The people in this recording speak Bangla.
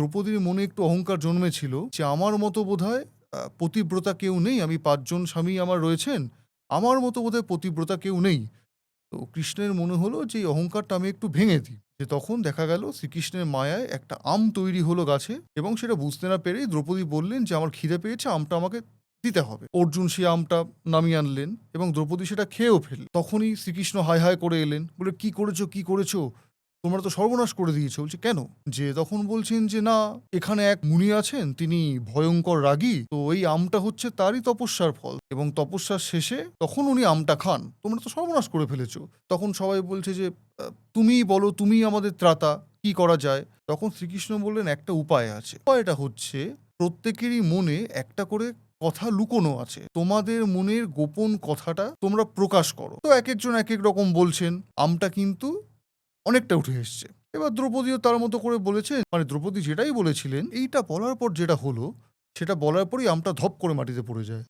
দ্রৌপদীর মনে একটু অহংকার জন্মেছিল যে আমার মতো বোধহয় পতিব্রতা কেউ নেই, আমি পাঁচজন স্বামী আমার রয়েছেন, আমার মতো বোধহয় পতিব্রতা কেউ নেই। তো কৃষ্ণের মনে হলো যে এই অহংকারটা আমি একটু ভেঙে দিই। যে তখন দেখা গেল শ্রীকৃষ্ণের মায়ায় একটা আম তৈরি হলো গাছে এবং সেটা বুঝতে না পেরেই দ্রৌপদী বললেন যে আমার খিদে পেয়েছে, আমটা আমাকে দিতে হবে। অর্জুন সেই আমটা নামিয়ে আনলেন এবং দ্রৌপদী সেটা খেয়েও ফেলল তখনই শ্রীকৃষ্ণ হায় হায় করে এলেন বলে কি করেছ কি করেছ? তোমরা তো সর্বনাশ করে দিয়েছ। বলছে, কেন? যে তখন বলছেন যে, না, এখানে এক মুনি আছেন, তিনি ভয়ঙ্কর রাগী, তো এই আমটা হচ্ছে তারই তপস্যার ফল। এবং তপস্যার শেষে তখন উনি আমটা খান। তোমরা তো সর্বনাশ করে ফেলেছো। তখন সবাই বলছে যে তুমিই বলো, তুমিই আমাদের ত্রাতা, কি করা যায়? তখন শ্রীকৃষ্ণ বললেন, একটা উপায় আছে। উপায়টা হচ্ছে, প্রত্যেকেরই মনে একটা করে কথা লুকোনো আছে। তোমাদের মনের গোপন কথাটা তোমরা প্রকাশ করো। তো এক একজন এক এক রকম বলছেন, আমটা কিন্তু অনেকটা উঠে এসছে। এবার দ্রৌপদীও তার মতো করে বলেছেন মানে দ্রৌপদী যেটাই বলেছিলেন, এইটা বলার পর যেটা হলো, সেটা বলার পরই আমটা ধপ করে মাটিতে পড়ে যায়।